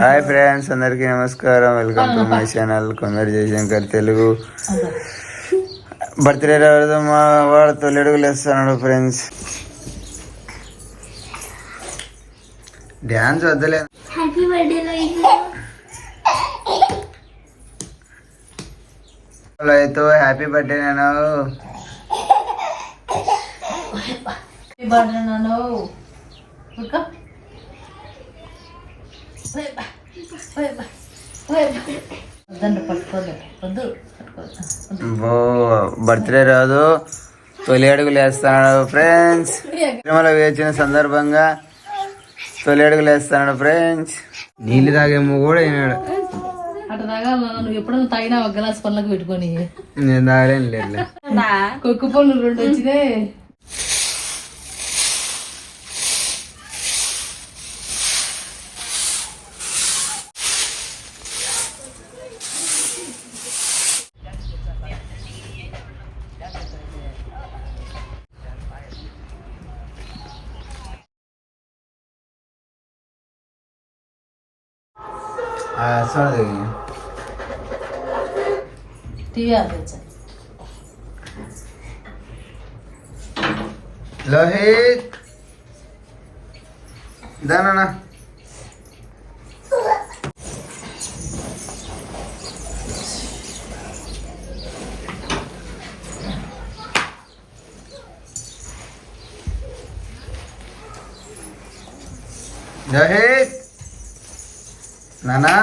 Hi friends అందరికీ నమస్కారం. Welcome to my channel కొందరు జయశంకర్ తెలుగు. బర్త్డే రోజు మా వాడు తొలెడుగులు వేస్తున్నాడు ఫ్రెండ్స్. డ్యాన్స్ వద్దలే. హ్యాపీ బర్త్డే అయితే హ్యాపీ బర్త్డే నేను ఈ బాగా నన్ను ఉరక. ఓయ్ బా, ఓయ్ బా, ఓయ్ బా. వద్దండి పట్టుకోదు వద్దు పట్టుకోదు బో బర్త్డే రోజు తొలి అడుగులు వేస్తున్నాడు ఫ్రెండ్స్. తిరుమల వేచిన సందర్భంగా తొలి అడుగులు వేస్తున్నాడు ఫ్రెండ్స్. నీళ్ళు తాగేమో కూడా అయినాడు అటు దాకా నువ్వు ఎప్పుడైనా తాగినా ఒక గ్లాస్ పళ్ళకి పెట్టుకొని. నేను తాగలేను లేదు కొక్కు పళ్ళు రెండు వచ్చినాయి. టీవీ ఆపేచ్చా లోహిత్ దానా లోహిత్ నానా నేను.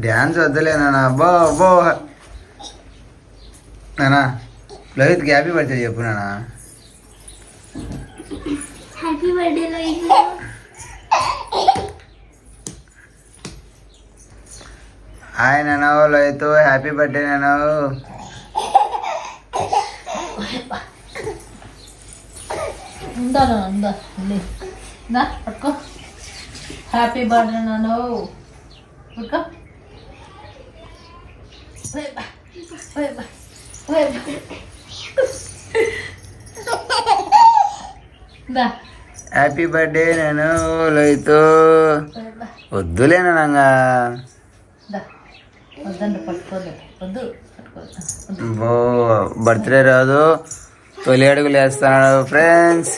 డ్యాన్స్ వద్దలే నాన్న అబ్బో అబ్బో నానా లోహిత్ హ్యాపీ బర్త్డే చెప్పు నానా. హ్యాపీ బర్త్డే హాయ్ నాన్న లోహిత్ హ్యాపీ బర్త్డే ఉందా ఉందా పట్టుకో. హ్యాపీ బర్త్డే నాను పట్టుకో. హ్యాపీ బర్త్డే నేను లోహిత్ ఓయ్ బా. వద్దులే నాన్న దా. వద్దండి పట్టుకోదు వద్దు పట్టుకోదు బో బర్త్డే రోజు తొలి అడుగులు వేస్తున్నాడు ఫ్రెండ్స్.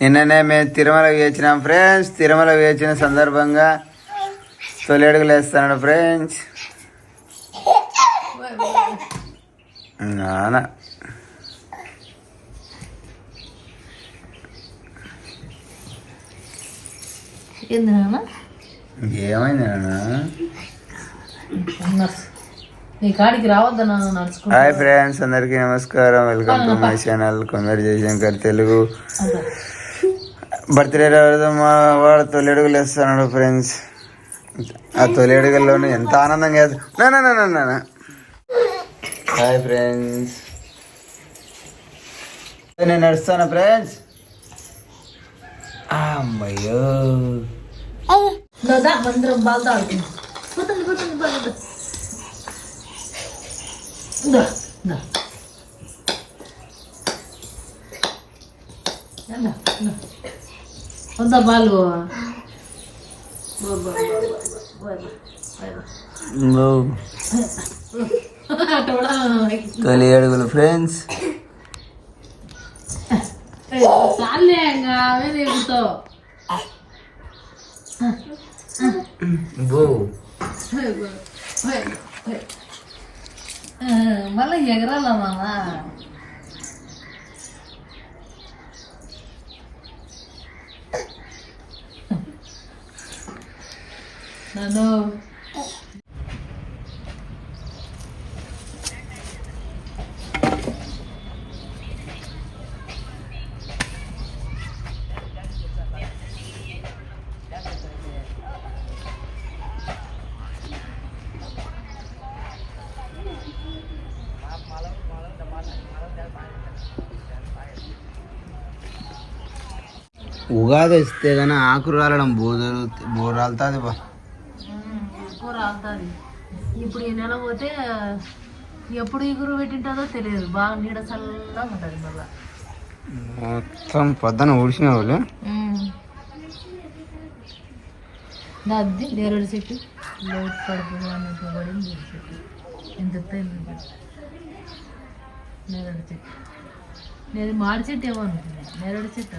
నిన్ననే మేము తిరుమల వేచినాం ఫ్రెండ్స్. తిరుమల వేచిన సందర్భంగా తొలి అడుగులు వేస్తున్నాడు ఫ్రెండ్స్. నాన్న ఏంది నాన్న ఏమైంది నాన్న నర్స్ నీ కాడికి రావద్దన్నా నడుచుకుంటా హాయ్ ఫ్రెండ్స్ అందరికీ నమస్కారం. వెల్కమ్ టు మై ఛానల్ కొందరు జయశంకర్ తెలుగు. బర్త్డే రోజు మా వాడు తొలి అడుగులు వేస్తున్నాడు ఫ్రెండ్స్ ఆ తొలి అడుగుల్లోనూ ఎంత ఆనందంగా వేస్తా- నా, నా, నా, నా, నా, నా. హాయ్ ఫ్రెండ్స్ నేను నడుస్తాను ఫ్రెండ్స్ అమ్మయ్యో. దా, దా, అందరం బాగా ఆడుకుందాం పోతుంది పోతుంది బాగా దా దా దా, దా, దా. వద్దా బాలు బా, బా, బా, బా, బా, బా, బా. ఓ, అటు కూడా తొలి అడుగులు ఫ్రెండ్స్ ఏయ్, చాలే ఇంకా అవే రేపుతావు బో మళ్ళీ ఎగరాల మామా? నన్ను ఉగాది వస్తే కానీ ఆకురు రాలడం బోదరు బోర్ రాలుతుంది బా. ఇప్పుడు ఈ నెల పోతే ఎప్పుడు ఎగురు పెట్టింటుందో తెలియదు. బాగా నీడ చల్లగా ఉంటుంది మళ్ళీ. మొత్తం పొద్దున ఊడిసిన వాళ్ళు అది నేరేడు చెట్టు. లోటు కడుపు అన్నట్టు పడింది చెట్టు. ఎంత. నేరేడు చెట్టు. నేను మాడి చెట్టు ఏమో అనుకున్నా నేరేడు చెట్టు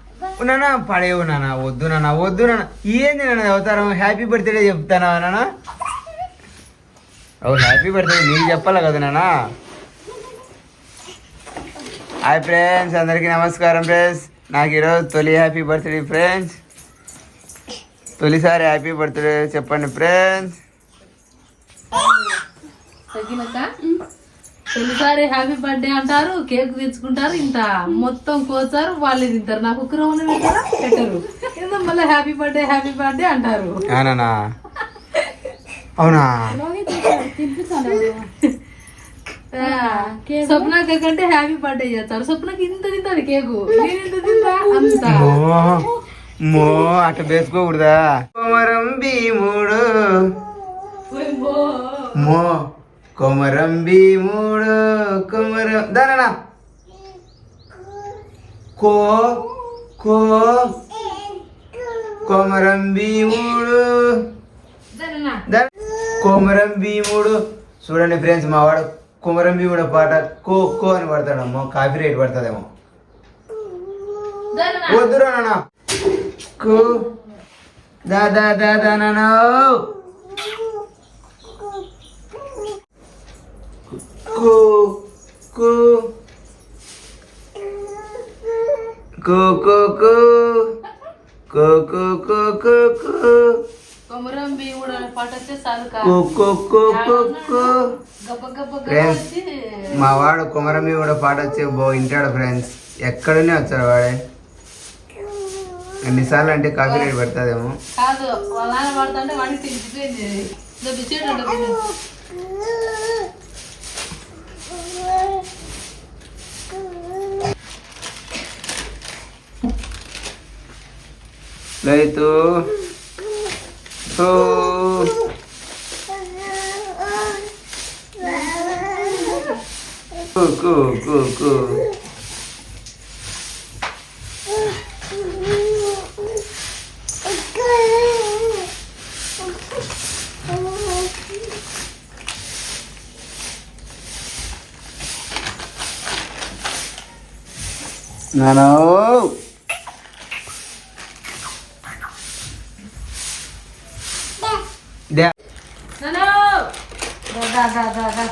నానా పడేవు నాన్న వద్దు నాన్న వద్దు నాన్న. ఏంది నాన్న అవతారం? హ్యాపీ బర్త్డే చెప్తానా నాన్న? ఓ హ్యాపీ బర్త్డే నీకు చెప్పాలి కదా నాన్న? హాయ్ ఫ్రెండ్స్ అందరికీ నమస్కారం ఫ్రెండ్స్ నాకు ఈరోజు తొలి హ్యాపీ బర్త్డే ఫ్రెండ్స్ తొలిసారి హ్యాపీ బర్త్డే చెప్పండి ఫ్రెండ్స్ తొలిసారి హ్యాపీ బర్త్డే అంటారు కేక్ తెచ్చుకుంటారు ఇంత మొత్తం కోచారు వాళ్ళే తింటారు. నాకు ఉన్న పెట్టారా. మళ్ళీ హ్యాపీ బర్త్డే హ్యాపీ బర్త్డే అంటారు? అవునా? స్వప్నక్క కంటే హ్యాపీ బర్త్డే చేస్తారు. స్వప్నకి ఇంత తింటారు కేకు. నేను ఇంత తింటా? అంత. మో మో అట్ట వేసుకోకూడదా? భీముడు. మో. కొమరం భీముడు కొమరం దానా కో కో కొమరం భీముడు. కొమరం భీముడు. చూడండి ఫ్రెండ్స్ మా వాడు కొమరం భీముడు పాట కో కో అని పడతాడమ్మో. కాపీ రేట్ పడుతుందేమో వద్దురా నాన్న. కు. దా దా దా దా నాన్న. కు కు. కు కు కు. కు కు కు కు కు. కొమరం భీముడు అనే పాట వచ్చే చాలు కా. కు కు కు కు కు. గబ్బ గబ్బ గబ్బ ఫ్రెండ్స్ వచ్చి మా వాడు కుమరమి కూడా పాట వచ్చి బో వింటాడు ఫ్రెండ్స్. ఎక్కడనే వచ్చారు వాడే? ఎన్నిసార్లు అంటే కాపీ రేట్ పడుతుందేమో. కాదు వాళ్ళ నాన్న పడుతుంటే వాడికి తెలిసిపోయింది ఇదో రైతు కు కు కు Hello. द्या. जा जा जा जा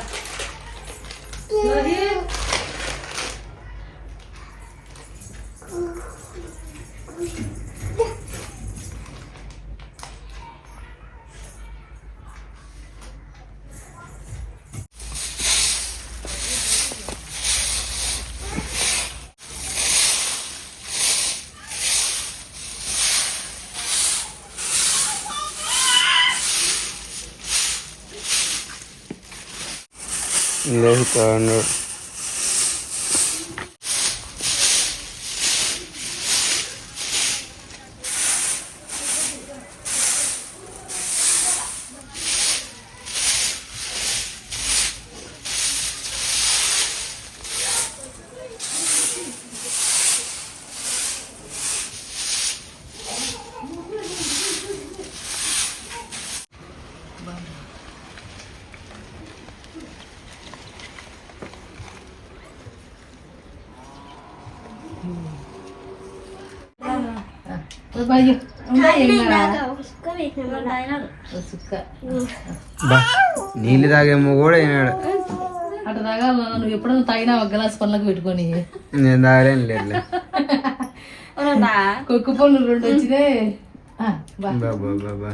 los నీళ్ళు తాగేమో కూడా అయినాడు అటు తాగాల నువ్వు ఎప్పుడైనా తాగినా ఒక గ్లాస్ పళ్ళకి పెట్టుకొని. నేను తాగలేను లేదు కుక్క పళ్ళు రెండు వచ్చినాయి. ఆ, బా. బా బా బా బా.